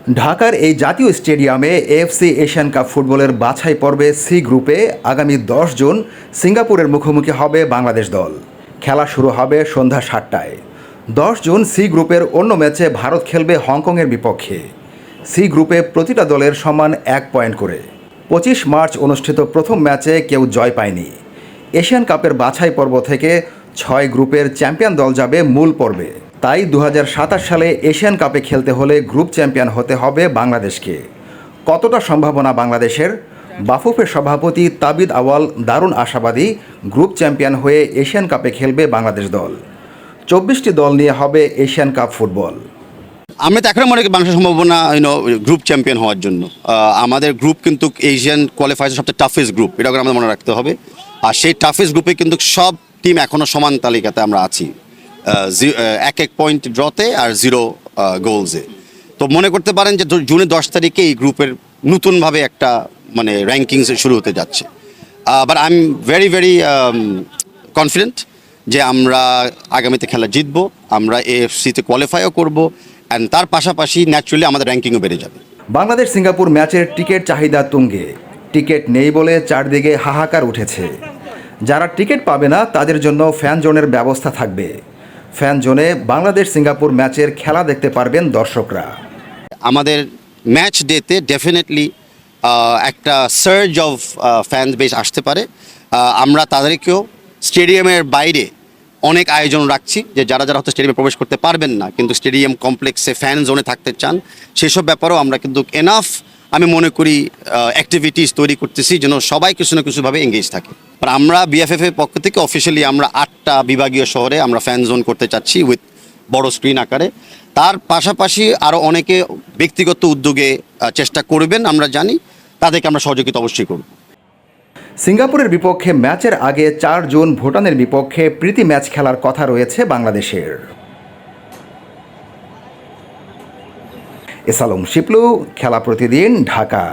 ঢাকার এই জাতীয় স্টেডিয়ামে এএফসি এশিয়ান কাপ ফুটবলের বাছাই পর্বে সি গ্রুপে আগামী দশ জুন সিঙ্গাপুরের মুখোমুখি হবে বাংলাদেশ দল। খেলা শুরু হবে সন্ধ্যা সাতটায়। দশ জুন সি গ্রুপের অন্য ম্যাচে ভারত খেলবে হংকংয়ের বিপক্ষে। সি গ্রুপে প্রতিটা দলের সমান এক পয়েন্ট করে। পঁচিশ মার্চ অনুষ্ঠিত প্রথম ম্যাচে কেউ জয় পায়নি। এশিয়ান কাপের বাছাই পর্ব থেকে ছয় গ্রুপের চ্যাম্পিয়ন দল যাবে মূল পর্বে। তাই দু হাজার সাতাশ সালে এশিয়ান কাপে খেলতে হলে গ্রুপ চ্যাম্পিয়ন হতে হবে বাংলাদেশকে। কতটা সম্ভাবনা বাংলাদেশের? বাফুফের সভাপতি তাবিদ আওয়াল দারুণ আশাবাদী গ্রুপ চ্যাম্পিয়ন হয়ে এশিয়ান কাপে খেলবে বাংলাদেশ দল। চব্বিশটি দল নিয়ে হবে এশিয়ান কাপ ফুটবল। আমরা তো এখনও মনে করি বাংলাদেশের সম্ভাবনা ইউনো গ্রুপ চ্যাম্পিয়ন হওয়ার জন্য। আমাদের গ্রুপ কিন্তু এশিয়ান কোয়ালিফায়ার সবচেয়ে টাফেস্ট গ্রুপ এটা আমাদের মনে রাখতে হবে। আর সেই টাফেস্ট গ্রুপে কিন্তু সব টিম এখনও সমান তালিকাতে আমরা আছি। এক এক পয়েন্ট ড্রতে আর জিরো গোলসে তো মনে করতে পারেন যে জুনের দশ তারিখে এই গ্রুপের নতুনভাবে একটা মানে র্যাঙ্কিংস শুরু হতে যাচ্ছে। But I am very very confident যে আমরা আগামীতে খেলা জিতবো, আমরা এএফসিতে কোয়ালিফাইও করব অ্যান্ড তার পাশাপাশি ন্যাচুরালি আমাদের র্যাঙ্কিংও বেড়ে যাবে। বাংলাদেশ সিঙ্গাপুর ম্যাচের টিকিট চাহিদা তুঙ্গে। টিকিট নেই বলে চারদিকে হাহাকার উঠেছে। যারা টিকিট পাবে না, তাদের জন্য ফ্যান জোনের ব্যবস্থা থাকবে। ফ্যান জোনে বাংলাদেশ সিঙ্গাপুর ম্যাচের খেলা দেখতে পারবেন দর্শকরা। আমাদের ম্যাচ ডেতে ডেফিনেটলি একটা সার্জ অফ ফ্যান বেশ আসতে পারে। আমরা তাদেরকেও স্টেডিয়ামের বাইরে অনেক আয়োজন রাখছি যে যারা যারা হয়তো স্টেডিয়ামে প্রবেশ করতে পারবেন না, কিন্তু স্টেডিয়াম কমপ্লেক্সে ফ্যান জোনে থাকতে চান, সেসব ব্যাপারেও আমরা কিন্তু এনাফ আমি মনে করি অ্যাক্টিভিটিস তৈরি করতেছি যেন সবাই কিছু না কিছুভাবে এঙ্গেজ থাকে। আমরা বিএফএফ এর পক্ষ থেকে অফিসিয়ালি আমরা আটটা বিভাগীয় শহরে আমরা ফ্যান জোন করতে চাচ্ছি উইথ বড় স্ক্রিন আকারে। তার পাশাপাশি আরও অনেকে ব্যক্তিগত উদ্যোগে চেষ্টা করবেন, আমরা জানি। তাদেরকে আমরা সহযোগিতা অবশ্যই করব। সিঙ্গাপুরের বিপক্ষে ম্যাচের আগে চার জুন ভুটানের বিপক্ষে প্রীতি ম্যাচ খেলার কথা রয়েছে বাংলাদেশের। এসালম শিপলু, খেলা প্রতিদিন ঢাকা।